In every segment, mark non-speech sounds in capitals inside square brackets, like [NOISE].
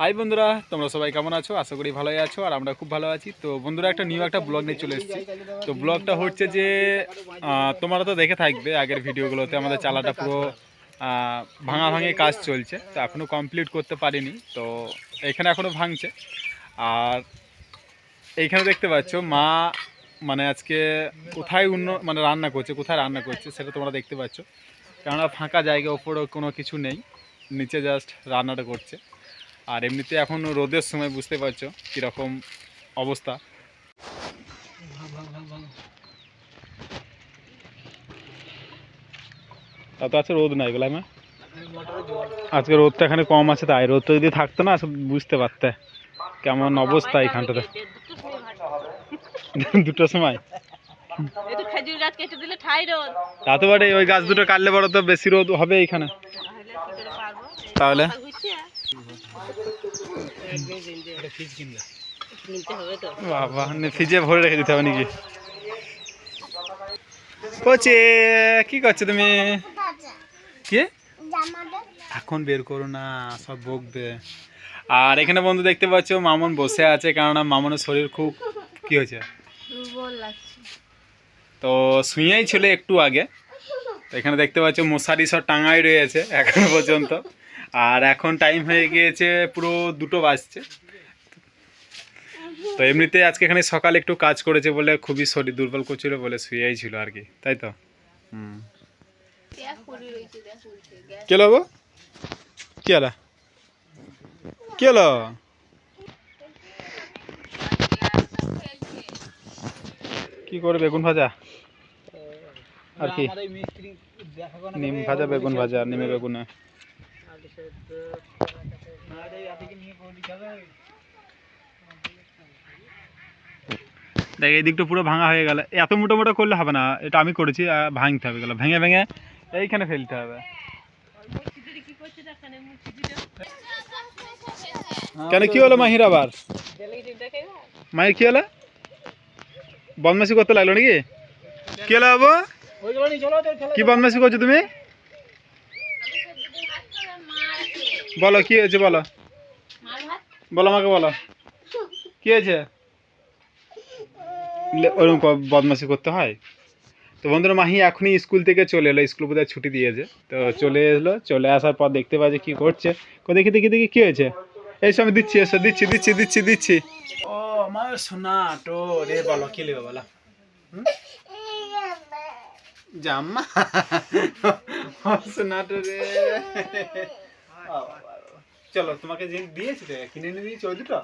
High বন্ধুরা, তোমরা সবাই কেমন আছো? আশা করি ভালোই আছো আর আমরা খুব ভালো আছি। তো বন্ধুরা, একটা নিউ একটা ব্লগ নিয়ে চলে এসেছি। তো ব্লগটা হচ্ছে যে তোমরা তো দেখে থাকবে আগের ভিডিওগুলোতে আমাদের চালাটা পুরো ভাঙা ভাঙে কাজ চলছে। তো এখনও কমপ্লিট করতে পারিনি, তো এখানে এখনও ভাঙছে। আর এইখানে দেখতে পাচ্ছ, মা মানে আজকে কোথায় অন্য মানে রান্না করছে, কোথায় রান্না করছে, সেটা তোমরা দেখতে পাচ্ছ। কেননা ফাঁকা জায়গা ওপরে কোনো কিছু নেই। নিচে জাস্ট রান্নাটা করছে। আর এমনিতে এখন রোদের সময় বুঝতে পারছ কীরকম অবস্থা। তা তো আছে রোদ নাই বলে মা। আজকে রোদটা এখানে কম আছে তাই রোদটা যদি থাকতো না বুঝতে পারতে। কেমন অবস্থা এখানটাতে? দুটোর সময়? রোদ। তাতে পারে ওই গাছ দুটো কাটলে বড় তো বেশি রোদ হবে এইখানে তাহলে কি করে পারব তাহলে? বাবা ফ্রিজে ভরে রেখে দিতে হবে নাকি? কোচে কি করছ তুমি? কি? এখন বের করো না সব বকবে। আর এখানে বন্ধু দেখতে পাচ্ছ মামন বসে আছে কেননা মামনের শরীর খুব কি হয়েছে? তো শুয়েই ছিল একটু আগে। তো এখানে দেখতে পাচ্ছ মশারি সব টাঙাই রয়েছে এখনও পর্যন্ত। আর এখন টাইম হয়ে গিয়েছে পুরো দুটো বাজছে। তো এমনিতে আজকে এখানে সকালে একটু কাজ করেছে বলে খুবই শরীর দুর্বল করছিল বলে শুয়েই ছিল আর কি তাই তো? হুম। কে গো কি হলো? কি হলো? কি করে বেগুন ভাজা? আর কি? নিম ভাজা বেগুন ভাজা নিমে বেগুনে। দেখ, এই দিকটা পুরো ভাঙা হয়ে গেল। এত মোটা মোটা করলে হবে না। এটা আমি করেছি ভাঙতে হবে গেল। ভেঙে ভেঙে এইখানে ফেলতে হবে। কেন, কি হলো মাহির আবার? দেখে কি হলো? বদমাসি করতে লাগল নাকি? কি হলো বাবু? কি বদমাসি করছ তুমি? বলো কি হয়েছে বলো? বলো আমাকে বলো। কি হয়েছে? ওরকম বদমাসি করতে হয়? তো বন্ধুরা মাহি এখনই স্কুল থেকে চলে এলো স্কুল বোধহয় ছুটি দিয়েছে। তো চলে এলো চলে আসার পর দেখতে পাচ্ছে কি করছে। কো দেখি দেখি দেখি কি হয়েছে? এই সময় দিচ্ছি এসো দিচ্ছি দিচ্ছি দিচ্ছি দিচ্ছি। ও আমার সোনা তো রে বলো কি নেবে বলো? জাম্মা। সোনা তো রে চলো তোমাকে যে দিয়েছি তো কিনে এনে দিয়েছি ওই দুটো।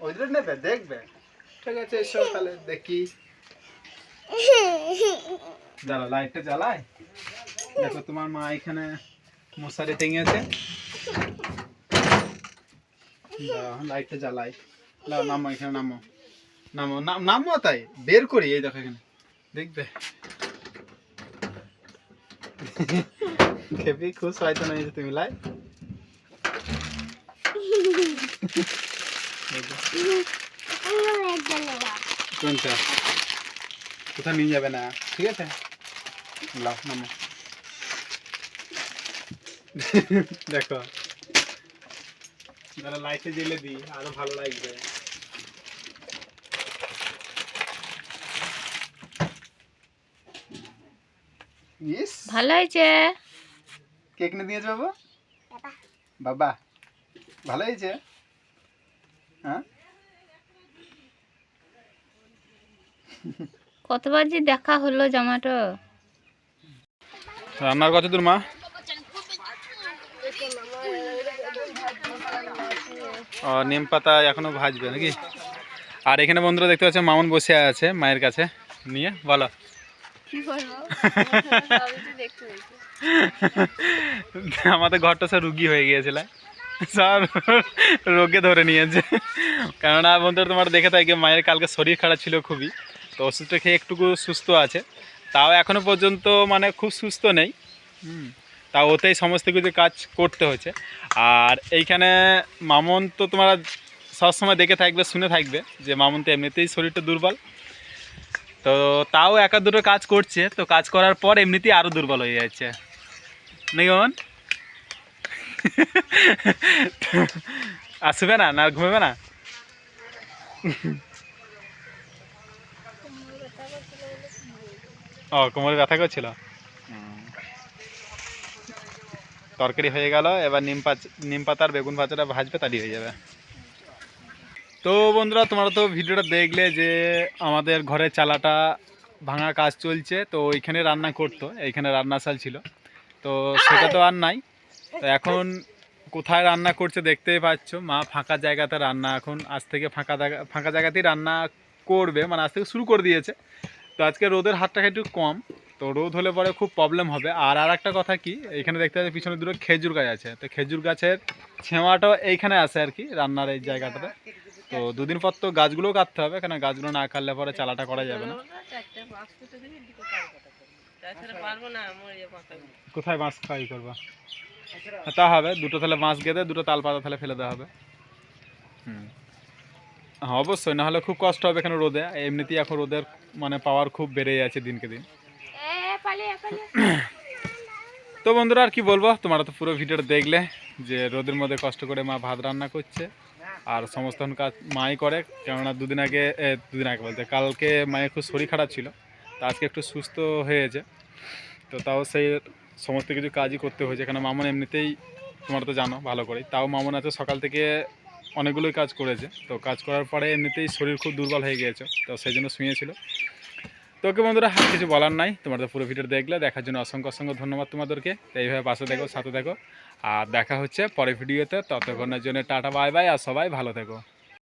ওই দুটো নেবে দেখবে। ঠিক আছে এসো তাহলে দেখি। দাঁড়া লাইটটা জ্বালায় দেখো তোমার মা এখানে মশারি টেঙেছে। দাঁড়াও, লাইটটা জ্বালাই। নামো এখানে নামো। নামো নাম- তাই বের করি এই দেখো এখানে। দেখবে? খেপি খুশ হয়তো না তুমি লাই। কোনটা? কোথাও নিয়ে যাবে না। ঠিক আছে? লাও নামো। দেখো। দাদা লাইটে জ্বেলে দিই আরও ভালো লাগবে। ভালো হয়েছে। কে কিনে দিয়েছে বাবা? বাবা। ভালো হয়েছে? হ্যাঁ কতবার যে দেখা হলো জামাটা? রান্নার কত দূর মা? ও নিম পাতা এখনও ভাজবে নাকি? আর এখানে বন্ধুরা দেখতে পাচ্ছেন মামুন বসে আছে মায়ের কাছে। নিয়ে বলো। কি করব [LAUGHS] আমাদের ঘরটা সব রুগী হয়ে গিয়েছিল। সব রোগে ধরে নিয়েছে। কেননা বন্ধুরা তোমার দেখে থাকি মায়ের কালকে শরীর খারাপ ছিল খুবই। তো ওষুধটা খেয়ে একটুকু সুস্থ আছে। তাও এখনও পর্যন্ত মানে খুব সুস্থ নেই। হুম। তা ওতেই সমস্ত কিছু কাজ করতে হচ্ছে আর এইখানে মামন তো তোমরা সবসময় দেখে থাকবে শুনে থাকবে যে মামন তো এমনিতেই শরীরটা দুর্বল। তো তাও একা দুটো কাজ করছে। তো কাজ করার পর এমনিতেই আরও দুর্বল হয়ে যাচ্ছে। নাকি মামন? আসবে না না ঘুমাবে না? ও, কোমরে ব্যথা করছিল? তরকারি হয়ে গেল, এবার নিম পাচ নিম পাতার বেগুন পাতাটা ভাজবে তাড়ি হয়ে যাবে। তো বন্ধুরা, তোমরা তো ভিডিওটা দেখলে যে আমাদের ঘরের চালাটা ভাঙা কাজ চলছে, তো ওইখানে রান্না করতো, এইখানে রান্নাশাল ছিল। তো সেটা তো আর নাই। তো এখন কোথায় রান্না করছে দেখতেই পাচ্ছ। মা ফাঁকা জায়গাতে রান্না, এখন আজ থেকে ফাঁকা জায়গা, ফাঁকা জায়গাতেই রান্না করবে মানে আজ থেকে শুরু করে দিয়েছে। তো আজকে রোদের হাতটা একটু কম, তো রোদ হলে পরে খুব প্রবলেম হবে। আর আর একটা কথা কি এইখানে দেখতে পাচ্ছি পিছনে দুটো খেজুর গাছ আছে। তো খেজুর গাছের ছেমাটাও এইখানে আছে আর কি, রান্নার এই জায়গাটাতে। তো দুদিন পর তো গাছগুলোও কাটতে হবে, কেন গাছগুলো না কাটলে পরে চালাটা করা যাবে না। কোথায় বাঁশ খাই করবা? তা হবে দুটো তাহলে বাঁশ গেঁদে দুটো তাল পাতা তাহলে ফেলে দেওয়া হবে। হুম। হ্যাঁ অবশ্যই না হলে খুব কষ্ট হবে এখানে রোদে। এমনিতেই এখন রোদের মানে পাওয়ার খুব বেড়ে যাচ্ছে দিনকে দিন। তো বন্ধুরা আর কি বলব? তোমরা তো পুরো ভিডিওটা দেখলে যে রোদের মধ্যে কষ্ট করে মা ভাত রান্না করছে। আর সমস্ত কাজ মাই করে কেননা দুদিন আগে দুদিন আগে বলতে কালকে মায়ের খুব শরীর খারাপ ছিল। তা আজকে একটু সুস্থ হয়েছে। তো তাও সেই সমস্ত কিছু কাজই করতে হয়েছে। কেন মামন এমনিতেই, তোমরা তো জানো, ভালো করেই। তাও মামন আছে, সকাল থেকে অনেকগুলোই কাজ করেছে। তো কাজ করার পরে এমনিতেই শরীর খুব দুর্বল হয়ে গিয়েছে। তো সেই জন্য শুয়েছিল। তো ওকে বন্ধুরা, আর কিছু বলার নাই। তোমাদের পুরো ভিডিও দেখলে, দেখার জন্য অসংখ্য অসংখ্য ধন্যবাদ তোমাদেরকে। এইভাবে পাশে দেখো সাথে দেখো আর দেখা হচ্ছে পরের ভিডিওতে। ততক্ষণের জন্য টাটা, বাই বাই, আর সবাই ভালো থেকো।